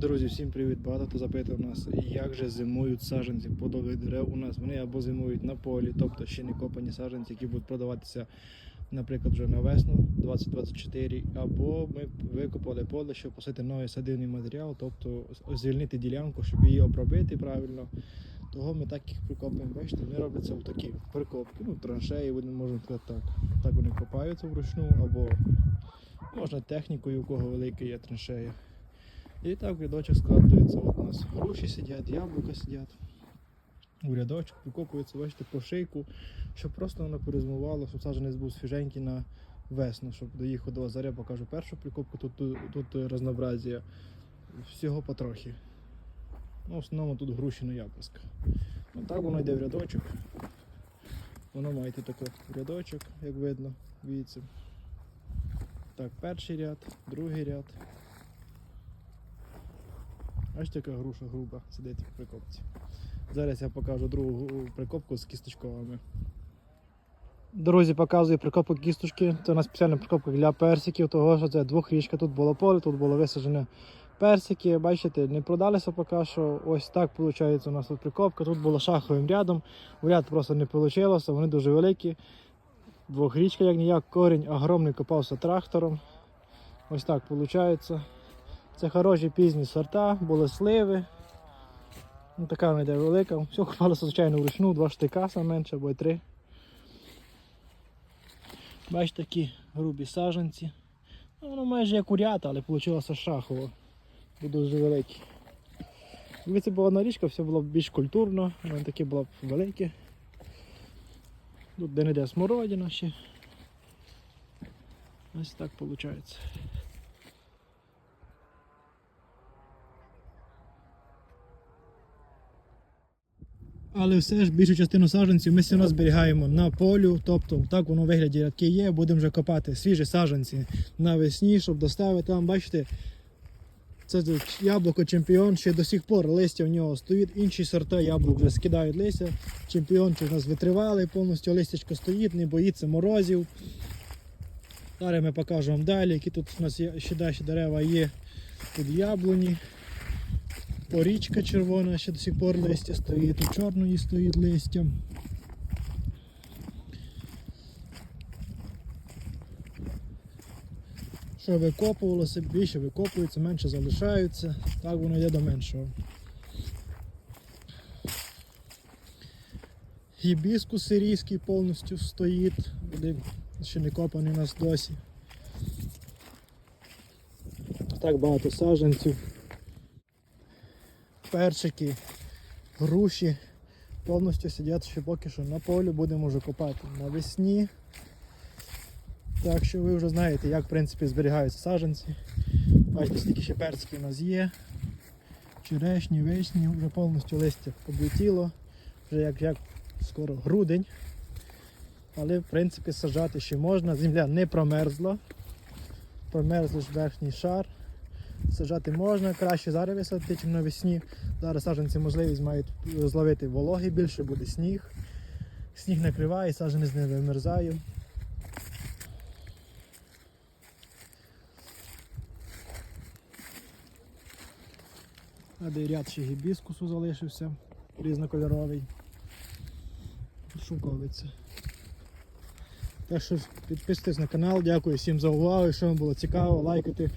Друзі, всім привіт! Багато хто запитує нас, як же зимують саджанці плодових дерев у нас. Вони або зимують на полі, тобто ще не копані саджанці, які будуть продаватися, наприклад, вже на весну 2024, або ми викопали поле, щоб посити новий садивний матеріал, тобто звільнити ділянку, щоб її обробити правильно. Того ми так їх прикопуємо. Бачите, вони робляться в такі прикопки, ну, траншеї, вони можна сказати так. Так вони копаються вручну, або можна технікою, у кого велика є траншея. І так рядочок складується. От у нас груші сидять, яблука сидять. У рядочок прикопується, бачите, по шийку, щоб просто воно перезимувало, щоб саджанець був свіженький на весну, щоб доїхав до Азаря, покажу першу прикопку, тут, тут, тут разнообразія. Всього потрохи. Ну, в основному тут груші на яблука. Отак воно йде в рядочок. Воно має тако рядочок, як видно, дивіться. Так, перший ряд, другий ряд. Ось така груша груба сидить в прикопці. Зараз я покажу другу прикопку з кісточковими. Друзі, показую прикопку кісточки. Це у нас спеціальна прикопка для персиків, того що це двохрічка. Тут було поле, тут було висаджено персики. Бачите, не продалися поки що. Ось так виходить у нас тут прикопка. Тут було шаховим рядом. В ряд просто не вийшло, вони дуже великі. Двохрічка, як ніяк, корінь огромний копався трактором. Ось так виходить. Це хороші пізні сорта, були сливи. Ну, така вона йде велика. Все купалося, звичайно, вручну, два штика саме менше, або й три. Бачите, такі грубі саженці. Ну, воно майже як урята, але вийшло шахово. Бо дуже великі. Якби це була одна річка, все було б більш культурно, воно таке було б велике. Тут де не де смородина ще. Ось так виходить. Але все ж більшу частину саджанців ми все одно зберігаємо на полю, тобто так воно вигляді рядки є. Будемо вже копати свіжі саджанці навесні, щоб доставити. Там, бачите, це яблуко чемпіон, ще до сих пор листя в нього стоїть. Інші сорти яблук вже скидають листя. Чемпіон у нас витривалий, повністю листячко стоїть, не боїться морозів. Зараз ми покажу вам далі, які тут у нас ще далі дерева є. Тут яблуні. Порічка червона, ще до сих пор листя стоїть, у чорної стоїть листя. Що викопувалося, більше викопується, менше залишаються, так воно йде до меншого. Гібіскус сирійський повністю стоїть, один ще не копаний у нас досі. Так багато саджанців перчики, груші повністю сидять ще поки що на полі, будемо вже копати навесні. Так що ви вже знаєте, як в принципі зберігаються саджанці. Бачите, скільки ще перциків у нас є. Черешні, вишні, вже повністю листя облетіло, вже як, як скоро грудень. Але в принципі саджати ще можна, земля не промерзла. Промерз лише верхній шар. Саджати можна, краще зараз висадити, ніж навесні. Зараз саджанці можливість мають зловити вологи більше, буде сніг. Сніг накриває, саджанець не вимерзає. Де ряд ще гібіскусу залишився, різнокольоровий. Шуковиця. Так що підписуйтесь на канал, дякую всім за увагу. Якщо вам було цікаво, лайкайте.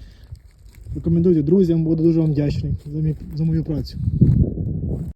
Рекомендуйте друзям, буду дуже вам вдячний за, мою працю.